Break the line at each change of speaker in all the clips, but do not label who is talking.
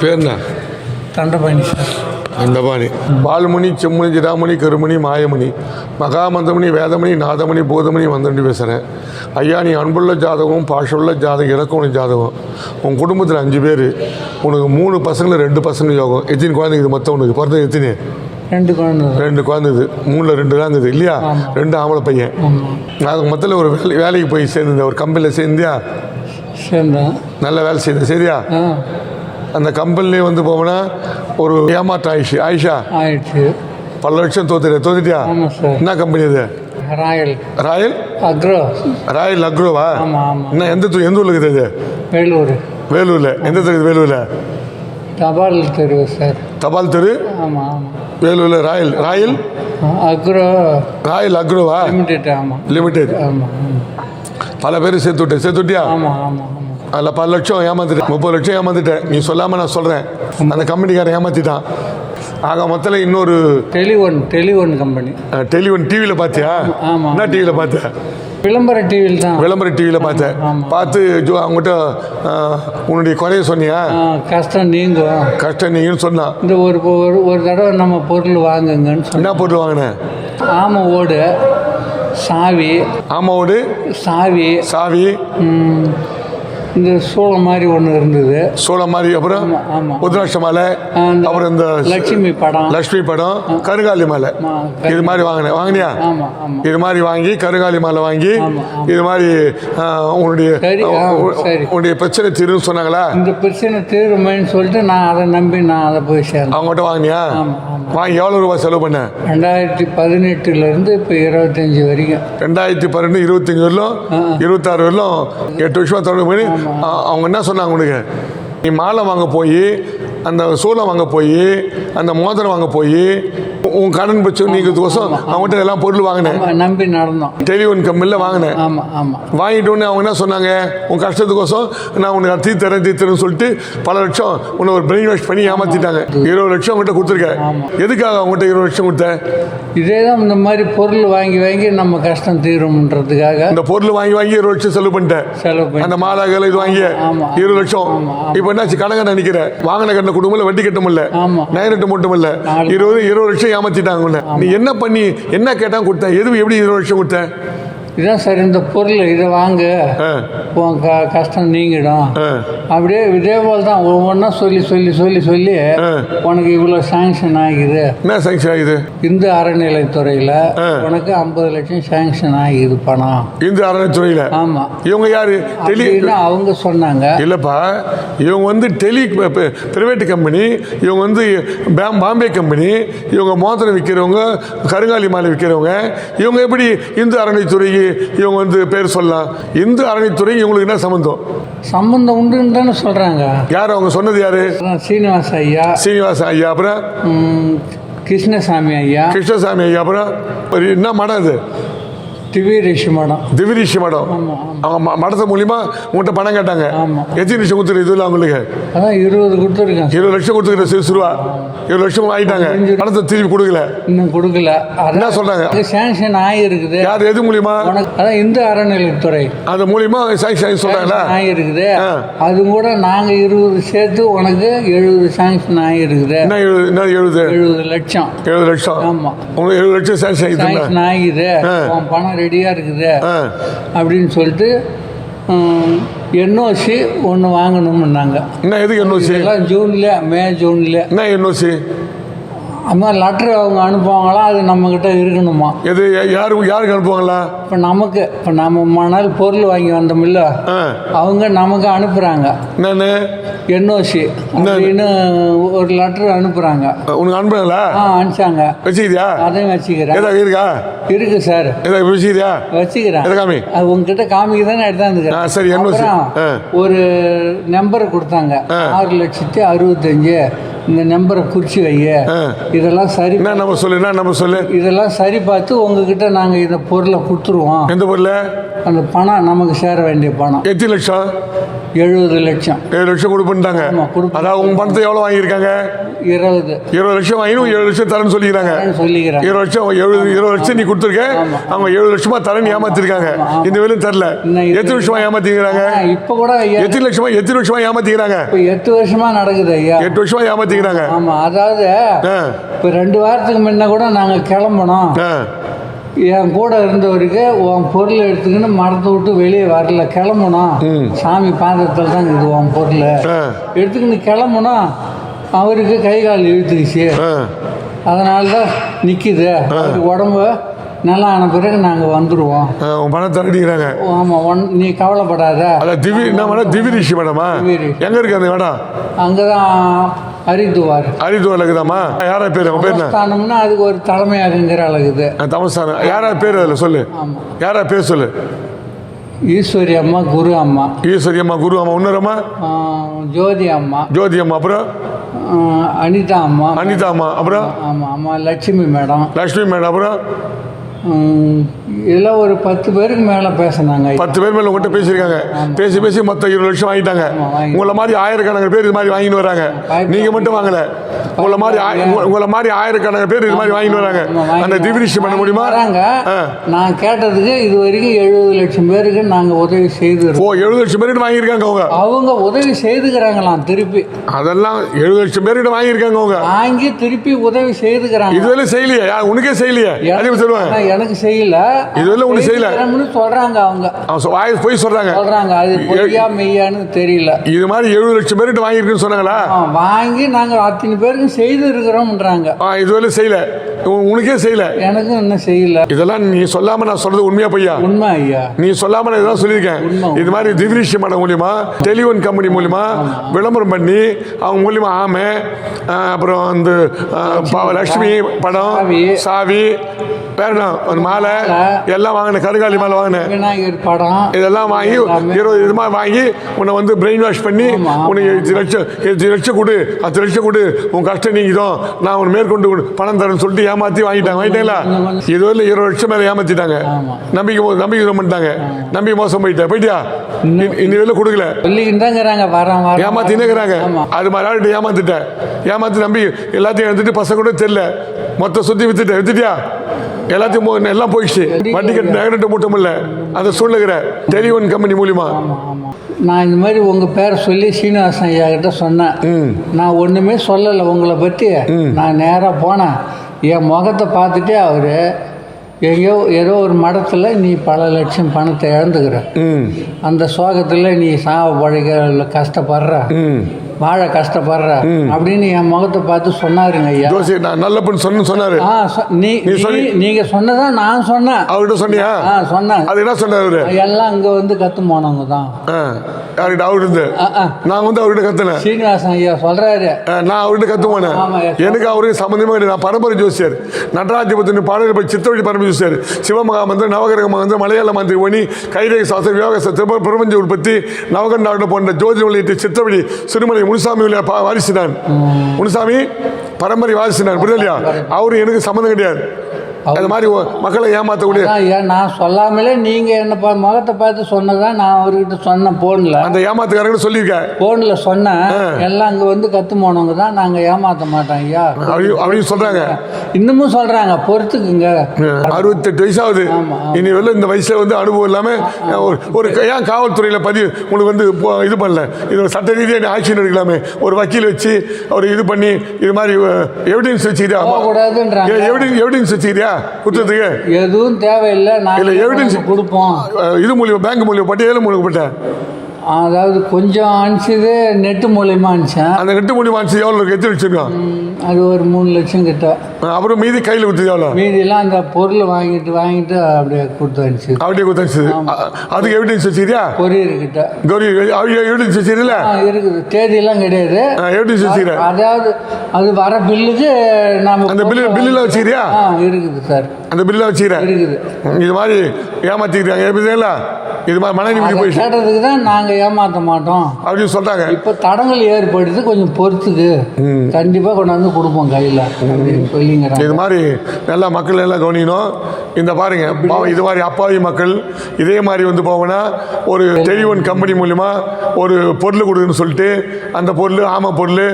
பேர் என்ன
தண்டபாணி சார்.
அண்டபாணி பால்மணி செம்மணி ஜிடாமணி கருமணி மாயமணி மகாமந்தமணி வேதமணி நாதமணி பூதமணி வந்தண்டி பேசுகிறேன் ஐயா நீ அன்புள்ள ஜாதகம் பாஷுள்ள ஜாதகம் இலக்கண ஜாதகம். உன் குடும்பத்தில் அஞ்சு பேர். உனக்கு மூணு பசங்களை ரெண்டு பசங்க யோகம். எத்தனை குழந்தைங்க இது மொத்தம் உனக்கு? பிறந்த எத்தனை?
ரெண்டு குழந்தை.
ரெண்டு குழந்தைது மூணில் ரெண்டு தான் இருந்தது இல்லையா? ரெண்டு ஆம்பளை பையன். நான் மொத்தத்தில் ஒரு வேலை வேலைக்கு போய் சேர்ந்துருந்தேன் ஒரு கம்பெனியில் சேர்ந்தியா?
சேர்ந்தேன்.
நல்ல வேலை செய்த சரியா? அந்த கம்பெனிலே வந்து போவோன்னா ஒரு ஏமாற்றம் ஆயிடுச்சு. ஆயிஷா
ஆயிடுச்சு.
பல லட்சம் தோத்துட்டு தோத்துட்டியா? என்ன கம்பெனி இது
ராயல்.
ராயல்?
அக்ரோ.
ராயல் அக்ரோவா? என்ன எந்த எந்த ஊரில் இருக்குது இது
வேலூர்.
வேலூரில். எந்த தெரு வேலூரில்?
தபால் தெரு சார்.
தபால் தெரு?
ஆமாம் ஆமாம்
வேலூரில் ராயல். ராயல்?
அக்ரோ.
ராயல் அக்ரோவா?
லிமிடெட் ஆமாம்
லிமிடெட்
ஆமாம்
பல பேர் சேர்த்து விட்டேன் சேர்த்து விட்டியா?
ஆமாம் ஆமாம் ஆமாம்
அதில் பல லட்சம் ஏமாத்திட்டேன் முப்பது லட்சம் ஏமாத்திட்டேன் நீ சொல்லாமல் நான் சொல்கிறேன் அந்த கம்பெனிக்காரன் ஏமாத்திட்டான். ஆக மொத்தத்தில் இன்னொரு
டெலிஒன் டெலிஒன் கம்பெனி
டெலிவன் டிவியில் பார்த்தியா
ஆமா.
என்ன டிவியில் பார்த்த
விளம்பர டிவியில் தான்.
விளம்பர டிவியில் பார்த்தேன்.
ஆமா.
பார்த்து ஜோ அவங்ககிட்ட உன்னுடைய குறைய சொன்னியா?
கஷ்டம் நீங்கும்
கஷ்டம் நீங்கன்னு சொன்னான்
இந்த ஒரு ஒரு ஒரு தடவை நம்ம பொருள் வாங்குங்கன்னு சொன்னோம்
என்ன பொருள் வாங்கினேன்
ஆமை ஓடு சாவி.
ஆமாவோடு
சாவி.
சாவி.
ம், இந்த சூளம் மாதிரி ஒன்று இருந்தது.
சோளம் மாதிரி அப்புறம். உத்ராட்ச மாலை அப்புறம் இந்த
லட்சுமி படம்.
லக்ஷ்மி படம் கருங்காலி மாலை. இது மாதிரி வாங்கினேன். வாங்கினியா? இது மாதிரி வாங்கி கருங்காலி மாலை வாங்கி. இது மாதிரி உன்னுடைய. உன்னுடைய பிரச்சனை தீருன்னு சொன்னாங்களா?
இந்த பிரச்சனை தீருமைன்னு சொல்லிட்டு நான் அதை நம்பி நான் அதை போய் சேர்ந்தேன்.
அவங்ககிட்ட வாங்கினியா? வாங்கி எவ்வளோ ரூபாய் செலவு பண்ண?
ரெண்டாயிரத்தி பதினெட்டுலேருந்து இப்போ இருபத்தஞ்சி வரைக்கும்.
ரெண்டாயிரத்தி பன்னெண்டு இருபத்தஞ்சி வரலும். இருபத்தாறு வரலும் எட்டு வருஷமா தொடர்பு பண்ணி அவங்க என்ன சொன்னாங்க உனக்கு? நீ மாலை வாங்க போய் அந்த சூளம் வாங்க போய் அந்த மோதிரம் வாங்க போய் உன் கடன் பிரச்சனை நீங்கிறதுக்கோசம் அவங்ககிட்ட எல்லாம் பொருள் வாங்கினேன்.
நம்பி நடந்தோம்.
டெலிஃபோன் கம்பெனியில் வாங்கினேன்.
ஆமாம் ஆமாம்
வாங்கிட்டு உடனே அவங்க என்ன சொன்னாங்க? உன் கஷ்டத்துக்கோசம் நான் உனக்கு தீ தரேன் தீ தரேன்னு சொல்லிட்டு பல லட்சம் உன்னை ஒரு பிரெயின் வாஷ் பண்ணி ஏமாத்திட்டாங்க. இருபது லட்சம் அவங்ககிட்ட கொடுத்துருக்கேன். எதுக்காக அவங்ககிட்ட இருபது லட்சம் கொடுத்த?
இதே தான் இந்த மாதிரி பொருள் வாங்கி வாங்கி நம்ம கஷ்டம் தீரும்ன்றதுக்காக
இந்த பொருள் வாங்கி வாங்கி இருபது லட்சம் செலவு பண்ணிட்டேன்.
செலவு பண்ணி
அந்த மாலாக்கள் இது வாங்கி. இருபது லட்சம். இப்போ என்னாச்சு? கடங்க நினைக்கிறேன் வாங்கின கட்ட குடும்பம் வட்டி கட்ட முடியல.
ஆமா.
நயனட்டு மட்டும் இல்ல. இருபது இருபது லட்சம் அமைச்சிட்டாங்க நீ என்ன பண்ணி என்ன கேட்டால் கொடுத்த எது எப்படி இருபது வருஷம் கொடுத்த
இதான் சார் இந்த பொருள் இதை வாங்கு. உன் க கஷ்டம் நீங்கிடும். அப்படியே இதே போல் தான் ஒவ்வொன்றா சொல்லி சொல்லி சொல்லி சொல்லி. உனக்கு இவ்வளோ சாங்ஷன் ஆகிது.
என்ன சாங்ஷன் ஆகுது?
இந்து அறநிலைத்துறையில். உனக்கு ஐம்பது லட்சம் சாங்ஷன் ஆகிது பணம்.
இந்து அறநிலைத்துறையில
ஆமாம்
இவங்க யாரு? டெலி
அவங்க சொன்னாங்க.
இல்லைப்பா இவங்க வந்து டெலி பிரைவேட் கம்பெனி இவங்க வந்து பாம்- பாம்பே கம்பெனி இவங்க மோதிரம் விற்கிறவங்க கருங்காலி மாலை விற்கிறவங்க இவங்க எப்படி இந்து அறநிலைத்துறைக்கு இவங்க வந்து பேர் சொல்லலாம் இந்து அறநிலைத்துறை இவங்களுக்கு என்ன சம்மந்தம்
சம்பந்தம் உண்டுன்னு தானே சொல்கிறாங்க
யார் அவங்க சொன்னது யாரு?
சீனிவாச ஐயா.
சீனிவாசன் ஐயா அப்புறம்?
கிருஷ்ணசாமி ஐயா.
கிருஷ்ணசாமி ஐயா அப்புறம்? என்ன மடம் இது
ரிஷி மடம்.
திவிரிஷி மடம். அவங்க மடத்து மூலியமா உங்கள்கிட்ட பணம் கேட்டாங்க. எத்தனை லட்சம் கொடுத்துரு இதுல அவங்களுக்கு?
அதான் இருபது கொடுத்துருக்கேன்.
இருபது லட்சம் கொடுத்துக்கிற சிறு சிறுவா. இருபது லட்சம் ஆயிட்டாங்க பணத்தை திருப்பி கொடுக்கல.
இன்னும் கொடுக்கல.
என்ன சொல்றாங்க?
சேங்ஷன் ஆகிருக்குது
யார் எது மூலியமா?
அதான் இந்து அறநிலைத்துறை
அது மூலியமா சாங்ஷன் சொல்றாங்களா?
ஆகிருக்குது. அது கூட நாங்கள் இருபது சேர்த்து உனக்கு எழுபது சாங்ஷன் ஆகிருக்குது
என்ன எழுபது என்ன எழுபது?
எழுபது லட்சம்.
எழுபது லட்சம்.
ஆமாம்
உங்களுக்கு எழுபது லட்சம் சாங்ஷன் ஆகிட்டு
சாங்ஷன் ஆகிது பணம் ரெடியாக இருக்குது அப்படின்னு சொல்லிட்டு என்ஓசி ஒன்று வாங்கணும்னாங்க.
என்ன எதுக்கு என்ஓசி
ஜூன்ல மே ஜூன்ல.
என்ன என்ஓசி
அம்மா லெட்ரு அவங்க அனுப்புவாங்களாம் அது நம்மக்கிட்ட இருக்கணுமா?
எது யாரு யாருக்கு அனுப்புவாங்களா?
இப்போ நமக்கு இப்போ நம்ம மணல் பொருள் வாங்கி வந்தோம்ல
ஆ.
அவங்க நமக்கு அனுப்புகிறாங்க
என்னன்னு?
என்ஓசி அப்படின்னு ஒரு லெட்ரு அனுப்புகிறாங்க
உனக்கு அனுப்புனாங்களா
ஆ அனுப்பிச்சாங்க.
வச்சுக்கிறியா
அதையும் வச்சுக்கிறேன்.
ஏதா இருக்கா?
இருக்கு சார்.
ஏதா வச்சுக்கிறியா
வச்சுக்கிறேன்.
காமி?
அது உங்ககிட்ட காமிக்க தானே எடுத்தாந்துக்கிறேன்
சரி, ஆ.
ஒரு நம்பர் கொடுத்தாங்க. ஆறு லட்சத்தி அறுபத்தஞ்சு. இந்த நம்பரை குறித்து வைய. இதெல்லாம் சரி
என்ன நம்பர் சொல்லு என்ன நம்பர் சொல்லு?
இதெல்லாம் சரி பார்த்து உங்ககிட்ட நாங்கள் இந்த பொருளை கொடுத்துருவோம்.
எந்த பொருள்?
அந்த பணம் நமக்கு சேர வேண்டிய பணம்.
எத்தனை லட்சம்?
எழுபது லட்சம்.
ஏழு லட்சம் கொடுப்புட்டாங்க. அதாவது உங்க பணத்தை எவ்வளோ வாங்கியிருக்காங்க?
இருபது.
இருபது லட்சம் வாங்கினும் ஏழு லட்சம் தரேன்னு சொல்லிக்கிறாங்க.
சொல்லிக்கிறாங்க.
இருபது லட்சம் எழுபது இருபது லட்சம் நீ கொடுத்துருக்க. அவங்க ஏழு லட்சமா தரேன்னு ஏமாத்திருக்காங்க. இந்த வேலையும் தரல. எத்தனை வருஷமா ஏமாத்திக்கிறாங்க
இப்போ கூட
எத்தனை லட்சமா எத்தனை வருஷமா ஏமாத்திக்கிறாங்க
எட்டு வருஷமா நடக்குது ஐயா.
எட்டு வருஷமா ஏமாத்திக்கிறாங்க
ஆமாம் அதாவது இப்போ ரெண்டு வாரத்துக்கு முன்ன கூட நாங்கள் கிளம்பணும் என் கூட இருந்தவருக்கு உன் பொருளை எடுத்துக்கின்னு மரத்தை விட்டு வெளியே வரல கிளம்பணும் சாமி பாதத்தில் தான் இருக்குது உன் பொருள். எடுத்துக்கின்னு கிளம்பணும் அவருக்கு கை கால் இழுத்துக்குச்சு. அதனால தான் நிற்கிது உடம்பு நல்லா ஆன பிறகு நாங்கள் வந்துடுவோம்
பணத்தை தரடிக்கிறாங்க
ஆமாம் ஒன் நீ கவலைப்படாத.
அதான் திவி என்ன மேடம் திவி ரிஷி மேடமா. எங்க இருக்கு அந்த மேடம்
அங்கே தான் ஹரித்துவார்
ஹரித்துவரில் இருக்குதாம்மா யாரா பேர்? அவன் பேர் என்ன?
ஸ்தானம்னா அதுக்கு ஒரு தலைமையாகுங்கிற அழகுது.
தமஸ்தானம். யாரா பேர் அதில்? சொல்லு. யாரா பேர் சொல்லு?
ஈஸ்வரி அம்மா குரு அம்மா.
ஈஸ்வரி அம்மா குரு அம்மா. இன்னொரும்மா
ஆ, ஜோதி அம்மா.
ஜோதி அம்மா. அப்புறம்?
அனிதா அம்மா.
அனிதா அம்மா. அப்புறம்?
ஆமாம் அம்மா லட்சுமி மேடம்.
லக்ஷ்மி மேடம். அப்புறம்?
ம், இதெல்லாம் ஒரு பத்து பேருக்கு மேலே பேசினாங்க.
பத்து பேர் மேல உங்கள்கிட்ட பேசியிருக்காங்க. பேசி பேசி மொத்தம் இருபது லட்சம் வாங்கிட்டாங்க. உங்களை மாதிரி ஆயிரக்கணக்கான பேர் இது மாதிரி வாங்கிட்டு வராங்க.
வாங்கி-
நீங்க மட்டும் வாங்கல. உங்களை மாதிரி உங்களை மாதிரி ஆயிரக்கணக்கான பேர் இது மாதிரி வாங்கிட்டு வராங்க. அந்த திவிரிஷி பண்ண முடியுமா.
நான் கேட்டதுக்கு இது வரைக்கும் எழுபது லட்சம் பேருக்கு நாங்கள் உதவி செய்துருக்கோம்.
ஓ எழுபது லட்சம் பேர்கிட்ட வாங்கியிருக்காங்க அவங்க.
அவங்க உதவி செய்துக்கிறாங்களாம் திருப்பி.
அதெல்லாம் எழுபது லட்சம் பேர்கிட்ட வாங்கியிருக்காங்க அவங்க.
வாங்கி திருப்பி உதவி செய்துக்கிறாங்க.
இதுவரை செய்யலையே. உனக்கே செய்யலையே?
ஆனா எனக்கு செய்யல.
இதுவரை ஒண்ணு செய்யல.
சொல்றாங்க அவங்க.
வாய் போய் சொல்றாங்க.
சொல்றாங்க அது பொய்யா மெய்யான்னு தெரியல.
இது மாதிரி எழுபது லட்சம் பேர்கிட்ட வாங்கியிருக்குன்னு சொன்னாங்களா?
வாங்கி நாங்கள் அத்தனை பேருக்கும் செய்து இருக்கிறோம்ன்றாங்க.
இதுவரை செய்யல. உனக்கே செய்யல.
எனக்கும் இன்னும் செய்யல.
இதெல்லாம் நீ சொல்லாம நான் சொல்றது உண்மையா பொய்யா?
உண்மை ஐயா.
நீ சொல்லாம நான் இதெல்லாம் சொல்லியிருக்கேன். இது மாதிரி திவ்ரிஷி மடம் மூலியமா டெலிவன் கம்பெனி மூலியமா விளம்பரம் பண்ணி அவங்க மூலியமா ஆமை அப்புறம் ப- லக்ஷ்மி படம்
சாவி.
என்ன? அந்த மாலை எல்லாம் வாங்கினேன் கருங்காலி மாலை வாங்கினேன்
விநாயகர் படம்
இதெல்லாம் வாங்கி. இருபது மாதிரி வாங்கி உன்னை வந்து பிரெயின் வாஷ் பண்ணி. உனக்கு இது லட்சம் லட்சம் கொடு பத்து லட்சம் கொடு உன் கஷ்டம் நீங்கிடும். நான் உன் மேற்கொண்டு பணம் தரேன்னு சொல்லிட்டு ஏமாத்தி வாங்கிட்டாங்க வாங்கிட்டீங்களா? இதுவரை இருபது லட்சம் மேலே ஏமாத்திட்டாங்க.
ஆமா.
நம்பிக்கை நம்பிக்கை பண்ணிட்டாங்க. நம்பி மோசம் போயிட்டேன் போயிட்டியா? இனி வெளில கொடுக்கல.
சொல்லிக்கிட்டாங்கிறாங்க வரேன் வரேன்
ஏமாத்தினே இருக்கிறாங்க
ஆமா.
அது மாதிரி ஆள்கிட்ட ஏமாத்திட்டேன். ஏமாத்தி நம்பி எல்லாத்தையும் எடுத்துட்டு பசங்க கூட தெரியல. மொத்தம் சுத்தி வித்துட்டேன். வித்துட்டியா? எல்லாத்தையும் எல்லாம் போயிடுச்சு. வட்டி கட்டு நகரட்டு மட்டும் இல்ல அந்த சூழ்நிலை டெலிவன் கம்பெனி
ஆமா நான் இந்த மாதிரி உங்க பேரை சொல்லி சீனிவாசன் ஐயா கிட்ட சொன்னேன். நான் ஒண்ணுமே சொல்லலை உங்களை பத்தி. நான் நேரா போனேன். என் முகத்தை பார்த்துட்டே அவரு எங்கேயோ ஏதோ ஒரு மடத்துல நீ பல லட்சம் பணத்தை இழந்துக்கிற. அந்த சோகத்தில் நீ சாவ பழைக்க கஷ்டப்படுற.
ம்.
வாழ கஷ்டப்படுற அப்படின்னு என் முகத்தை பார்த்து சொன்னாருங்க ஐயா.
ஜோசி நான் நல்ல பொண்ணு சொன்னு சொன்னாரு.
நீ நீங்க சொன்னதா நான் சொன்னேன்.
அவர்கிட்ட சொன்னியா?
ஆ சொன்னேன்.
அது என்ன சொன்னாரு அவரு?
எல்லாம் இங்க வந்து கத்து போனவங்க தான்
யார்கிட்ட? அவர்கிட்ட. நான் வந்து அவர்கிட்ட கத்துனேன்.
சீனிவாசன் ஐயா சொல்றாரு.
நான் அவர்கிட்ட
ஆமா, yes.
எனக்கு அவருக்கு சம்பந்தமே கிடையாது நான் பரம்பரை ஜோசியர். நடராஜபத்தின் பாடல் பற்றி சித்தவழி பரம்பரை ஜோசியர். சிவமகா மந்திரம் நவகிரக மந்திரம் மலையாள மந்திரி ஒனி கைரேக சாஸ்திரம் யோக பிரபஞ்ச உற்பத்தி நவகண்டாடு போன்ற ஜோதி சித்தவழி சிறுமலை முனுசாமி உள்ள பா- வாரிசு நான் முனுசாமி பரம்பரை வாரிசு நான் புரியலையா அவரு எனக்கு சம்மந்தம் கிடையாது. அது மாதிரி மக்களை
ஐயா நான் சொல்லாமலே நீங்க என்ன முகத்தை பார்த்து சொன்னதான் நான் அவர்கிட்ட சொன்னேன் போன்ல.
அந்த ஏமாத்துக்காரங்க சொல்லியிருக்கேன்
போன்ல சொன்னேன். எல்லாம் அங்க வந்து கத்து போனவங்க தான் நாங்க ஏமாத்த மாட்டோம் ஐயா.
அவங்க அவங்க சொல்றாங்க.
இன்னமும் சொல்றாங்க பொறுத்துக்குங்க.
அறுபத்தெட்டு
ஆமா.
இனி வெளில இந்த வயசுல வந்து அனுபவம் இல்லாம ஒரு ஏன் காவல்துறையில பதிவு உங்களுக்கு வந்து இது பண்ணல? இது சட்ட ரீதியாக ஆக்ஷன் எடுக்கலாமே ஒரு வக்கீல் வச்சு ஒரு இது பண்ணி இது மாதிரி எவிடன்ஸ் வச்சுக்கிறியா? எவிடன்ஸ் எவிடன்ஸ் வச்சுக்கிறியா? குற்றத்துக்கு?
எதுவும் தேவையில்லை.
இல்ல,
எவிடன்ஸ் கொடுப்போம்.
இது மூலியம் பேங்க் மூலியம் பட்டு ஏழு மூலியம் பட்ட
அதாவது கொஞ்சம் அனுப்பிச்சது நெட்டு மூலியமா அனுப்பிச்சேன்.
அந்த நெட்டு மூலியம் வாங்கிச்சு எவ்வளோ இருக்கு? எத்தனை வச்சிருக்கோம்
ம், அது ஒரு மூணு லட்சம் கிட்ட.
அப்புறம் மீதி கையில் குத்துது எவ்வளோ
மீதியெல்லாம் அந்த பொருள் வாங்கிட்டு வாங்கிட்டு அப்படியே கொடுத்து அனுப்பிச்சு.
அப்படியே குத்தாச்சு அதுக்கு எவிடன்ஸ் வச்சுக்கிறியா
கொரியர் கிட்ட.
கௌரி எவிடன்ஸ் வச்சுக்கிறீங்களா
இருக்குது. தேதியெல்லாம் கிடையாது.
எவிடன்ஸ் வச்சுக்கிறேன்
அதாவது அது வர பில்லுக்கு நாம
அந்த பில்லு பில்லுலாம் வச்சுக்கிறியா
ஆ இருக்குது சார்.
அந்த பில்லுலாம் வச்சுக்கிறேன். இது மாதிரி ஏமாத்திக்கிறாங்க. எப்படிங்களா இது மாதிரி மன நிம்மதி போயிடுச்சு.
கேட்டதுக்கு தான் நாங்கள் ஏமாற்ற மாட்டோம்.
அப்படின்னு சொல்றாங்க
இப்போ தடங்கள் ஏற்படுது. கொஞ்சம் பொறுத்துக்கு. கண்டிப்பாக கொண்டாந்து கொடுப்போம் கையில். சொல்லிங்கிறாங்க.
இது மாதிரி நல்லா மக்கள் எல்லாம் கவனிக்கணும். இந்த பாருங்க இது மாதிரி அப்பாவி மக்கள் இதே மாதிரி வந்து போவோம்னா ஒரு டெலிஃபோன் கம்பெனி மூலிமா ஒரு பொருள் கொடுக்குன்னு சொல்லிட்டு அந்த பொருள் ஆம பொருள்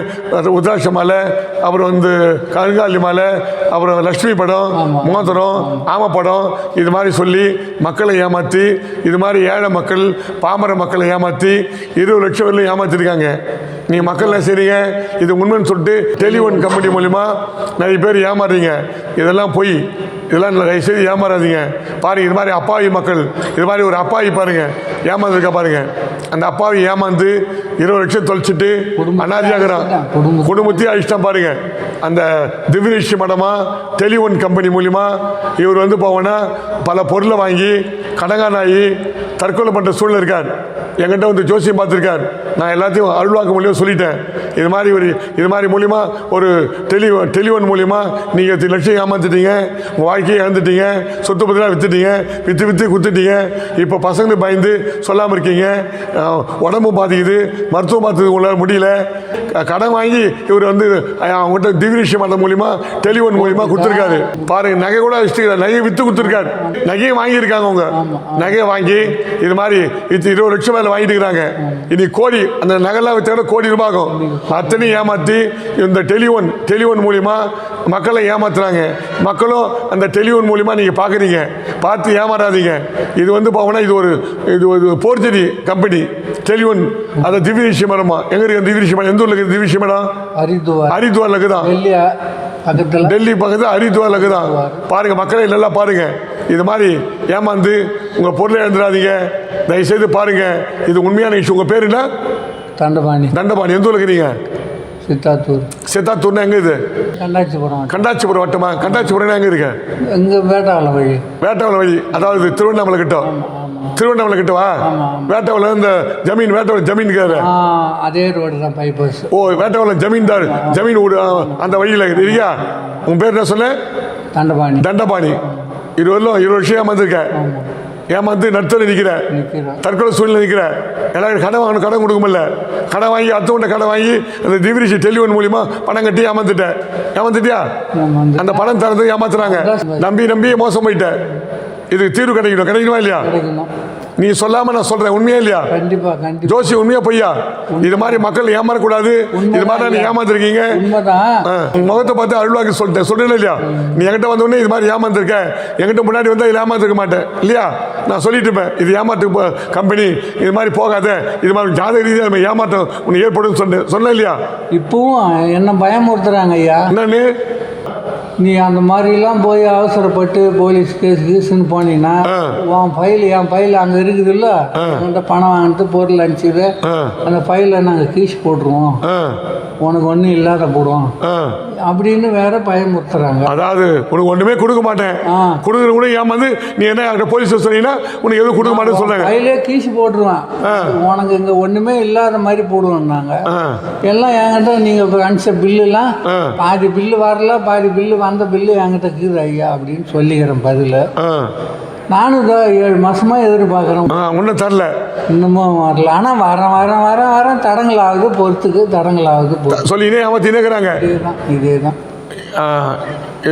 உத்ராட்ச மாலை அப்புறம் வந்து கருங்காலி மாலை அப்புறம் லட்சுமி படம் மோதிரம் ஆம படம் இது மாதிரி சொல்லி மக்களை ஏமாற்றி இது மாதிரி ஏழை மக்கள் பாமர மக்களை ஏமாற்றி இருபது லட்சம் வரலையும் ஏமாற்றிருக்காங்க நீ மக்கள் என்ன செய்றீங்க? இது உண்மைன்னு சொல்லிட்டு டெலிஃபோன் கம்பெனி மூலிமா நிறைய பேர் ஏமாறுறீங்க இதெல்லாம் பொய். இதெல்லாம் தயவு செய்து ஏமாறாதீங்க. பாருங்க இது மாதிரி அப்பாவி மக்கள் இது மாதிரி ஒரு அப்பாவி பாருங்க. ஏமாந்துருக்கா பாருங்க. அந்த அப்பாவி ஏமாந்து இருபது லட்சம் தொலைச்சிட்டு அனாதியாகிறான்
குடும்பத்தை-
குடும்பத்தையும் அழிச்சிட்டான் பாருங்க. அந்த திவ்யரிஷி மடமா டெலிஃபோன் கம்பெனி மூலிமா இவர் வந்து போவோன்னா பல பொருளை வாங்கி கடங்கானாயி தற்கொலை பண்ணுற சூழ்நிலை இருக்கார். என்கிட்ட வந்து ஜோசியம் பார்த்துருக்கார். நான் எல்லாத்தையும் அருள்வாக்கு மூலியமா சொல்லிட்டேன். இது மாதிரி ஒரு இது மாதிரி மூலிமா ஒரு டெலி டெலிஃபோன் மூலிமா நீங்கள் லட்சம் ஏமாத்திட்டீங்க உங்கள் வாழ்க்கையை இழந்துட்டீங்க சொத்து பத்திரம் வித்துட்டீங்க விற்று விற்று குத்துட்டீங்க. இப்போ பசங்களுக்கு பயந்து சொல்லாமல் இருக்கீங்க. உடம்பு பாதிக்குது மருத்துவம் பார்த்தது உங்களால் முடியல. கடன் வாங்கி இவர் வந்து அவங்ககிட்ட திவ்யரிஷி மதம் மூலிமா டெலிஃபோன் மூலிமா கொடுத்துருக்காரு. பாருங்க நகை கூட வச்சுருக்காரு நகையை விற்று கொடுத்துருக்காரு. நகையை வாங்கியிருக்காங்க அவங்க. நகையை வாங்கி இது மாதிரி இது இருபது லட்சம் மேலே வாங்கிட்டு இருக்கிறாங்க. இனி கோடி அந்த நகைலாம் வித்தா கோடி ரூபாய் ஆகும் அத்தனையும் ஏமாற்றி இந்த டெலிஃபோன் டெலிஃபோன் மூலிமா மக்களை ஏமாத்துறாங்க. மக்களும் அந்த டெலிஃபோன் மூலிமா நீங்கள் பார்க்குறீங்க பார்த்து ஏமாறாதீங்க. இது வந்து போகணும்னா இது ஒரு இது ஒரு போர்ஜரி கம்பெனி டெலிஃபோன் அந்த திவ்யரிஷி மரமா எங்க இருக்கு திவ்யரிஷி மரம் எந்த ஊர்ல இருக்குது திவ்யரிஷி மரம்
ஹரித்துவார்
ஹரித்வார்ல இருக்குதான்
பக்கத்தில்
டெல்லி பக்கத்தில் ஹரித்வார்ல இருக்குதான் பாருங்க மக்களை நல்லா பாருங்க. இது மாதிரி ஏமாந்து உங்க பொருளை இழந்துடாதீங்க. தயவுசெய்து பாருங்க. இது உண்மையான விஷயம் உங்க பேர் என்ன?
தண்டபாணி.
தண்டபாணி. எந்த ஊர்ல இருக்கிறீங்க?
சித்தாத்தூர்.
சித்தாத்தூர்னா எங்க இது?
கண்டாச்சிபுரம்.
கண்டாச்சிபுரம் வட்டமா? கண்டாச்சிபுரம் எங்க இருக்கு?
எங்கே வேட்டாள வழி.
வேட்டவலை வழி. அதாவது திருவண்ணாமலை கிட்ட. திருவண்ணாமலை கிட்டவா வேட்டவலை இந்த ஜமீன் வேட்டவலை ஜமீன்
அதே ரோடு தான் பைபாஸ்
ஓ வேட்டவலை ஜமீன்தார். ஜமீன் வீடு ஆ, அந்த வழியில் இருக்கியா உன் பேர் என்ன சொன்ன
தண்டபாணி.
தண்டபாணி. இருபது இருபது வருஷம் ஏமாந்துருக்க. ஏமாந்து நடுத்தர நிற்கிற தற்கொலை சூழ்நிலை நிற்கிற எல்லாரும் கடன் வாங்கணும் கடன் கொடுக்க முடியல கடன் வாங்கி அடுத்தவன்ட்ட கடன் வாங்கி அந்த திவிரிசி டெலிஃபோன் மூலியமா பணம் கட்டி ஏமாந்துட்டேன் ஏமாந்துட்டியா? அந்த பணம் தரது ஏமாத்துறாங்க. நம்பி நம்பி மோசம் போயிட்டேன் இதுக்கு தீர்வு கிடைக்கணும். கிடைக்கணுமா இல்லையா? நீ சொல்லாம நான் சொல்றேன். உண்மையா இல்லையா? ஜோசி உண்மையா பொய்யா? இது மாதிரி மக்கள் ஏமாறக்கூடாது. இது மாதிரி நீ ஏமாந்துருக்கீங்க. முகத்தை பார்த்து அருள்வாக்கு சொல்லிட்டேன். சொல்றேன் இல்லையா? நீ என்கிட்ட வந்த உடனே இது மாதிரி ஏமாந்துருக்க. என்கிட்ட முன்னாடி வந்தா இதில் ஏமாந்துருக்க மாட்டேன். இல்லையா? நான் சொல்லிட்டு இருப்பேன். இது ப- கம்பெனி இது மாதிரி போகாத. இது மாதிரி ஜாதக ரீதியாக நம்ம ஏமாற்றம் உனக்கு ஏற்படும் சொன்னேன் சொன்னேன் இல்லையா?
இப்பவும் என்ன பயமுறுத்துறாங்க ஐயா.
என்னன்னு?
நீ அந்த மாதிரிலாம் போய் அவசரப்பட்டு போலீஸ் கேஸ் கீஸ்ன்னு போனீங்கன்னா. உன் ஃபைல் என் ஃபைல் அங்கே இருக்குதுல்ல? உன்கிட்ட பணம் வாங்கிட்டு பொருள் அனுப்பிச்சிது அந்த ஃபைலை நாங்கள் கீஸ் போட்டுருவோம். உனக்கு ஒன்றும் இல்லாத போடுவோம். அப்படின்னு வேற பயமுறுத்துறாங்க.
அதாவது உனக்கு ஒண்ணுமே கொடுக்க மாட்டேன். கொடுக்குற கூட ஏமாந்து நீ என்ன போலீஸ் சொன்னீங்கன்னா உனக்கு எதுவும் கொடுக்க மாட்டேன்னு சொன்னாங்க
ஃபைலே கீஸ் போட்டுருவான். உனக்கு இங்கே ஒன்றுமே இல்லாத மாதிரி போடுவோம் நாங்கள்
ஆ.
எல்லாம் என்கிட்ட நீங்கள் அனுப்பிச்ச பில்லுலாம்
ஆ.
பாதி பில்லு வரல பாதி பில்லு வந்த பில்லு என்கிட்ட இருக்குது ஐயா அப்படின்னு சொல்லிக்கிறேன் பதில். நானும் இதோ ஏழு மாசமா எதிர்பார்க்குறேன்.
ஒன்றும் தரல.
இன்னமும் வரல. ஆனால் வரேன் வரேன் வரேன் வரேன் தடங்கள் ஆகுது பொறுத்துக்கு தடங்கள் ஆகுது
சொல்லினே ஏமாத்தினே இருக்கிறாங்க
இதே தான் இதே தான்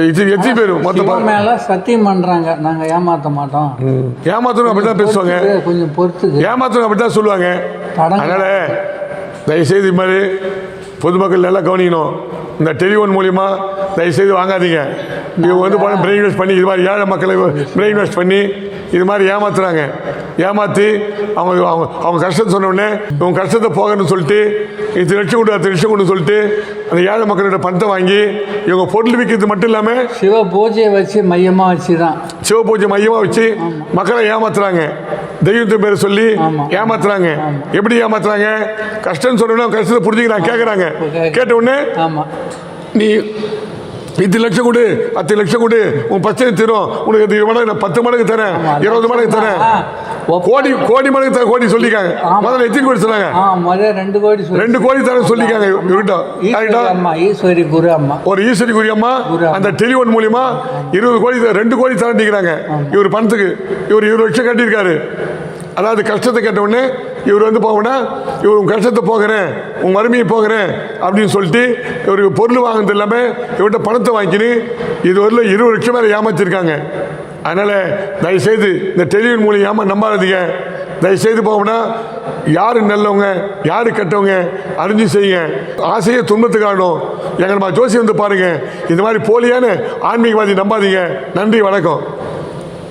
இது எத்தனை பேர்? மொத்தம்
மேலே சத்தியம் பண்ணுறாங்க நாங்கள் ஏமாற்ற மாட்டோம்.
ஏமாத்தணும் அப்படிதான் பேசுவாங்க.
கொஞ்சம் பொறுத்துக்கு.
ஏமாத்தணும் அப்படிதான் சொல்லுவாங்க. அதனால தயவுசெய்து இது மாதிரி பொதுமக்கள் நல்லா கவனிக்கணும். இந்த டெலிஃபோன் மூலிமா தயவுசெய்து வாங்காதீங்க. இவங்க வந்து பணம் பிரெயின் வாஷ் பண்ணி இது மாதிரி ஏழை மக்களை பிரெயின் வாஷ் பண்ணி இது மாதிரி ஏமாத்துறாங்க. ஏமாற்றி அவங்க அவங்க அவங்க கஷ்டத்தை சொன்ன உடனே இவங்க கஷ்டத்தை போகணும்னு சொல்லிட்டு இது லட்சம் கொண்டு அத்தனை லட்சம் கொண்டு சொல்லிட்டு அந்த ஏழை மக்களோட பணத்தை வாங்கி இவங்க பொருள் விற்கிறது மட்டும் இல்லாமல்
சிவ பூஜையை வச்சு மையமாக வச்சு தான்
சிவபூஜை மையமா வச்சு மக்களை ஏமாத்துறாங்க. தெய்வத்தின் பேரை சொல்லி. ஏமாத்துறாங்க. எப்படி ஏமாத்துறாங்க? கஷ்டம்னு சொன்னா கஷ்டத்தை புரிஞ்சுக்கிறாங்க கேட்குறாங்க கேட்ட உடனே நீ இத்தனை லட்சம் கொடு அத்தனை லட்சம் கொடு. உன் பிரச்சனை தீரும். உனக்கு இது மடங்கு நான் பத்து மடங்கு தரேன். இருபது மடங்கு தரேன். கோடி கோடி மடங்கு தர கோடி சொல்லிக்காங்க. முதல்ல எத்தனை கோடி சொன்னாங்க?
ரெண்டு கோடி
ரெண்டு கோடி தரேன் சொல்லிக்காங்க. இவர்கிட்ட
ஈஸ்வரி
கரெக்டா
அம்மா ஈஸ்வரி குரு அம்மா.
ஒரு ஈஸ்வரி
குரு அம்மா.
அந்த டெலிஃபோன் மூலியமா இருபது கோடி ரெண்டு கோடி தரண்டிக்கிறாங்க இவர் பணத்துக்கு இவர் இருபது லட்சம் கட்டியிருக்காரு. அதாவது கஷ்டத்தை கேட்ட உடனே இவர் வந்து போகணும்னா இவர் உன் கஷ்டத்தை போகிறேன் உன் வறுமையை போகிறேன் அப்படின்னு சொல்லிட்டு இவருக்கு பொருள் வாங்கினது இல்லாமல் இவர்கிட்ட பணத்தை வாங்கிக்கின்னு இது வரல இருபது லட்சம் மேலே ஏமாற்றிருக்காங்க அதனால் தயவுசெய்து இந்த டெலிவிஷன் மூலியம் ஏமா நம்பாதீங்க. தயவுசெய்து போகணும்னா யார் நல்லவங்க யார் கெட்டவங்க அறிஞ்சு செய்யுங்க. ஆசையை துன்பத்து காணும் எங்கள் ஜோசி வந்து பாருங்க இந்த மாதிரி போலியான ஆன்மீகவாதி நம்பாதீங்க. நன்றி வணக்கம்.